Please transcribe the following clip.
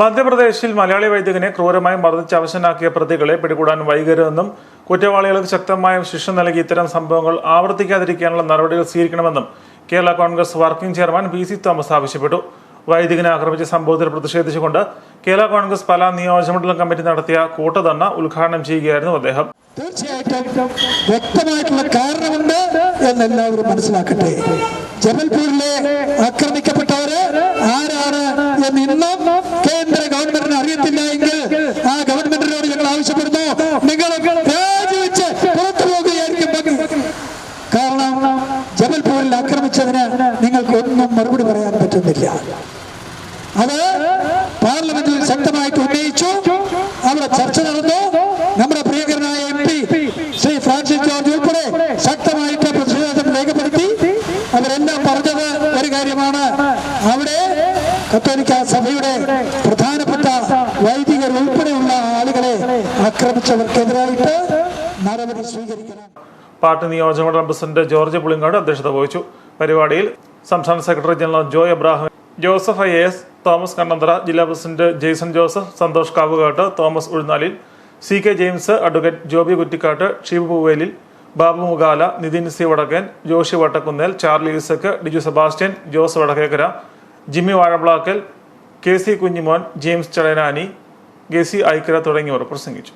മധ്യപ്രദേശിൽ മലയാളി വൈദികനെ ക്രൂരമായി മർദ്ദിച്ച് അവശനാക്കിയ പ്രതികളെ പിടികൂടാൻ വൈകരുതെന്നും കുറ്റവാളികൾക്ക് ശക്തമായ ശിക്ഷ നൽകി ഇത്തരം സംഭവങ്ങൾ ആവർത്തിക്കാതിരിക്കാനുള്ള നടപടികൾ സ്വീകരിക്കണമെന്നും Kerala Congress working chairman V C Thomas ആവശ്യപ്പെട്ടു. വൈദികനെ ആക്രമിച്ച സംഭവത്തിൽ പ്രതിഷേധിച്ചുകൊണ്ട് കേരള കോൺഗ്രസ് പല നിയോജകമണ്ഡലം കമ്മിറ്റി നടത്തിയ കൂട്ടധർണ ഉദ്ഘാടനം ചെയ്യുകയായിരുന്നു അദ്ദേഹം. തീർച്ചയായിട്ടും വ്യക്തമായിട്ടുള്ള കാരണമുണ്ട് എന്ന് എല്ലാവരും മനസ്സിലാക്കട്ടെ. ജബൽപൂരിലെ ആക്രമിക്കപ്പെട്ടവര് ആരാണ് എന്ന് കേന്ദ്ര ഗവൺമെന്റിന് അറിയത്തില്ല എങ്കിൽ ആ ഗവൺമെന്റിനോട് ഞങ്ങൾ ആവശ്യപ്പെടുന്നു. നിങ്ങൾ രാജിവെച്ച് പുറത്തു പോകുകയായിരിക്കും. കാരണം ജബൽപൂരിൽ ആക്രമിച്ചതിന് നിങ്ങൾക്ക് ഒന്നും മറുപടി പറയാൻ പറ്റുന്നില്ല. അത് പാർലമെന്റിൽ ശക്തമായിട്ട് ഉന്നയിച്ചു. അവിടെ ചർച്ച നടന്നു. നമ്മുടെ പ്രിയങ്കരനായ എം പി ശ്രീ ഫ്രാൻസിസ് ജോർജ് ഉൾപ്പെടെ ശക്തമായിട്ട് പ്രതിഷേധം രേഖപ്പെടുത്തി. അവരെല്ലാം പറഞ്ഞത് ഒരു കാര്യമാണ്. അവിടെ കത്തോലിക്ക സഭയുടെ പ്രധാനപ്പെട്ട വൈദികർ ഉൾപ്പെടെയുള്ള ആളുകളെ ആക്രമിച്ചവർക്കെതിരായിട്ട് നടപടി സ്വീകരിക്കണം. പാർട്ടി നിയോജകമണ്ഡലം പ്രസിഡന്റ് ജോർജ് പുളിങ്ങാട് അധ്യക്ഷത വഹിച്ചു. പരിപാടിയിൽ സംസ്ഥാന secretary general Joy Abraham Joseph I S Thomas Kannanthara ജില്ലാ president Jaison Joseph Santhosh Kavukattu Thomas Uzhunnalil C K James advocate Joby Kuttikattu Sheeb Poovelil Babu Mugala Nithin C Vadakkan Joshy Vattakunnel Charlie Isaac Diju Sebastian Jose Vadakkekara Jimmy Vazhablakkal K C Kunjimon James Chadanani K C Aikkara തുടങ്ങിയവർ പ്രസംഗിച്ചു.